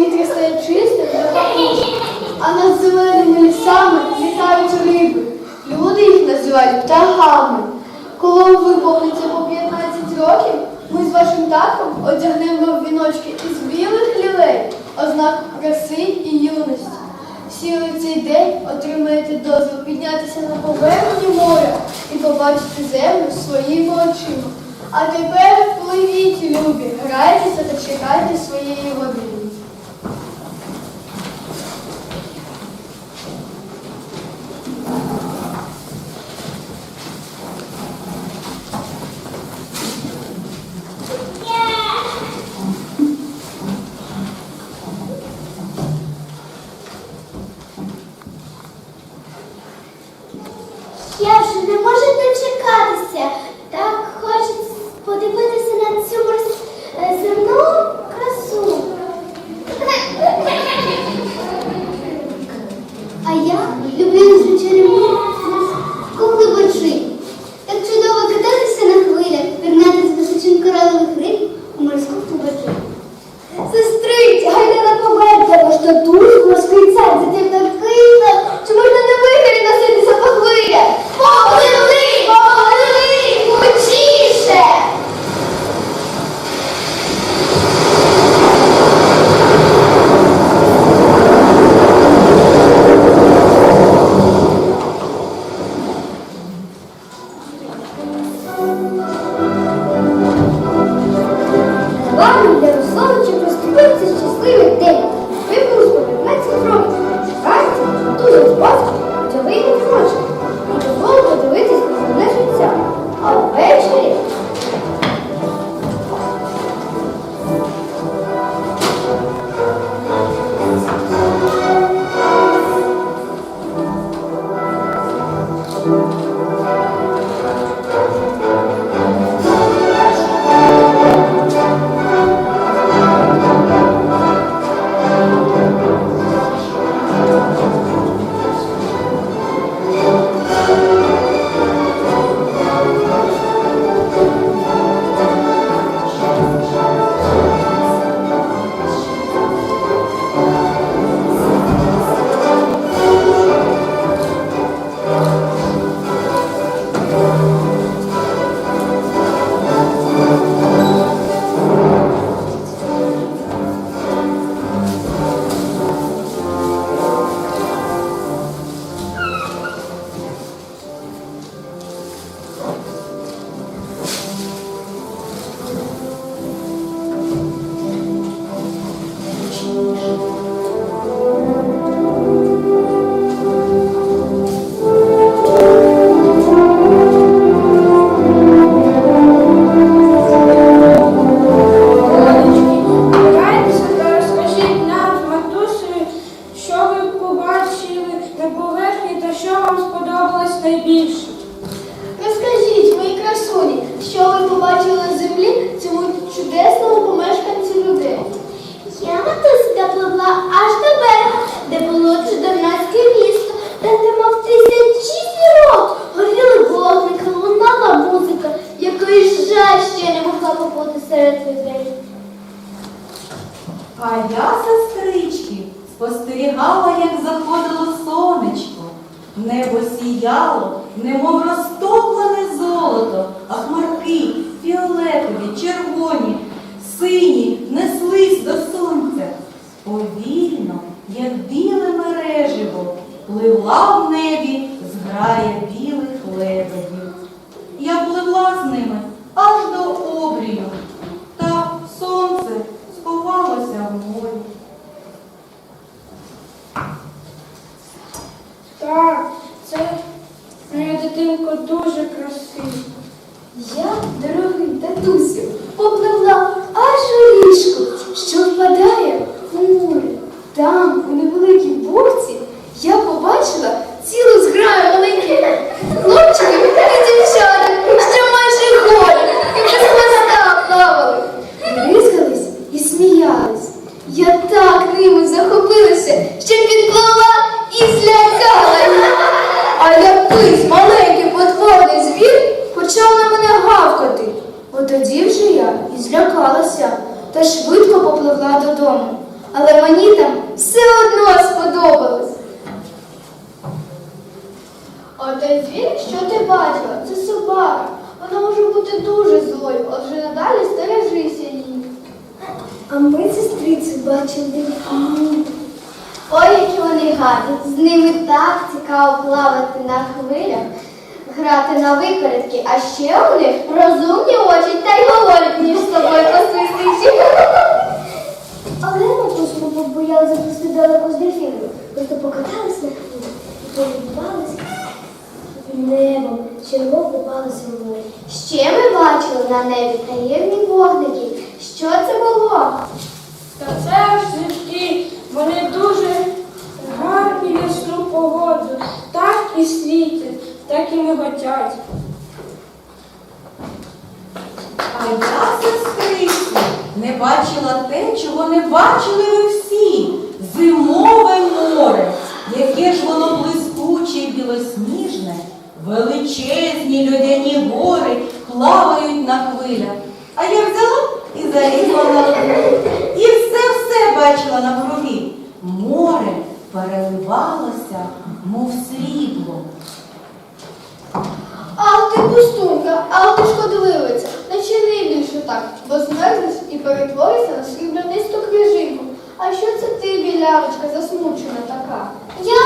повітря стає чистим, а над зеленими лісами літають риби. Люди їх називають птахами. Коли виповниться по 15 років, ми з вашим татком одягнемо віночки із білих лілей, ознак краси і юності. Всі ви цей день отримаєте дозвіл піднятися на поверхню моря і побачити землю своїми очима. А тепер пливіть, любі, грайтеся та чекайте своєї води. сподобалося, та швидко попливла додому. Але мені там все одно сподобалось. А він, що ти бачила, це собака. Вона може бути дуже злою, отже надалі стережися її. А ми сестрицю бачили. Ой, які вони гарні. З ними так цікаво плавати на хвилях грати на випередки, а ще у них розумні очі та й говорять, ніж з тобою посвистичі. Але ми просто боялися пусти далеко з дельфіном. Просто покатались на хвилі і полюбувалися небом, черво купалися в морі. Ще ми бачили на небі таємні вогники. Що це було? Та це ж зірки, вони дуже гарні ясну погоду, так і світять так і не готять. А я, сестриця, не бачила те, чого не бачили ви всі. Зимове море, яке ж воно блискуче і білосніжне, величезні людяні гори плавають на хвилях. А я взяла і залізла на хвилю. І все-все бачила на крові. Море переливалося, мов сріблом. А ти пустунка, ах ти шкодливиця, не чини більше так, бо змерзнеш і перетворишся на срібляницьку крижинку. А що це ти, білявочка, засмучена така? Я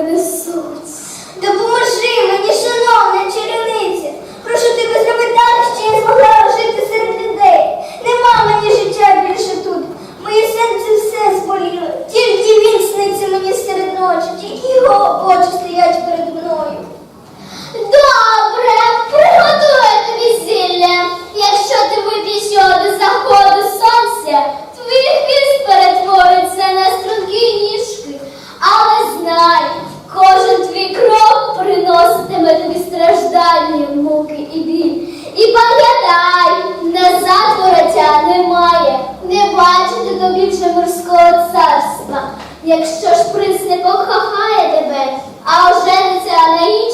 This. Якщо ж принц не покохає тебе, а ожениться на іншій,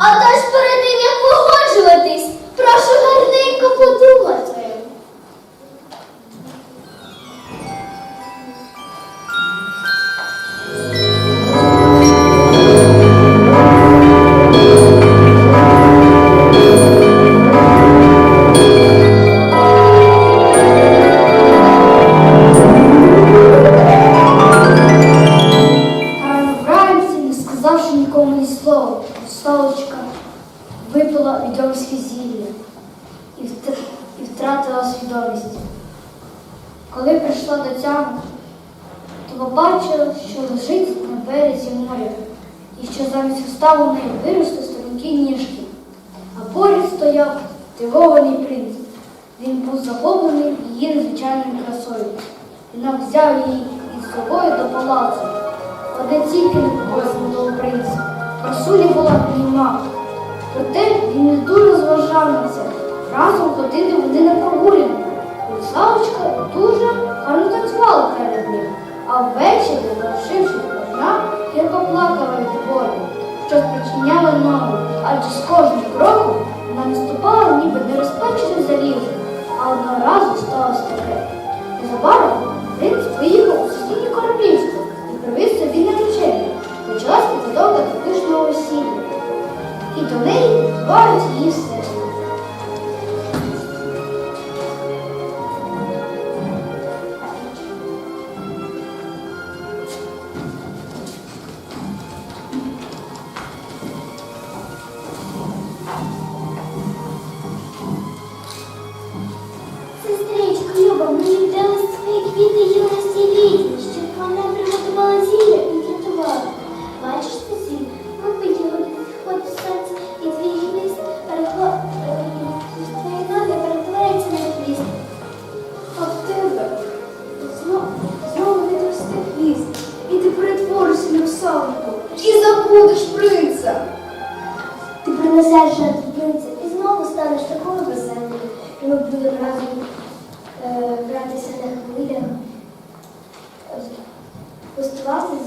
Others і що замість устав у неї виросли струнки ніжки. А поряд стояв дивований принц. Він був захоплений її незвичайною красою. І нам взяв її із собою до палацу. Одне тільки не було принца. Красуня була підійма. Проте він не дуже зважав на це. Разом ходили вони на прогулянку. Русалочка дуже гарно танцювала перед ним, а ввечері, залишившись одна, гірко плакала від болю, що спричиняла ногу, адже з кожним кроком вона наступала, ніби не розпечене залізо, а одного разу стала стеке. Незабаром він виїхав у сусідні кораблі. понесеш жартівниця і знову станеш такою веселою. І ми будемо разом е, гратися на хвилях, е, пустуватися.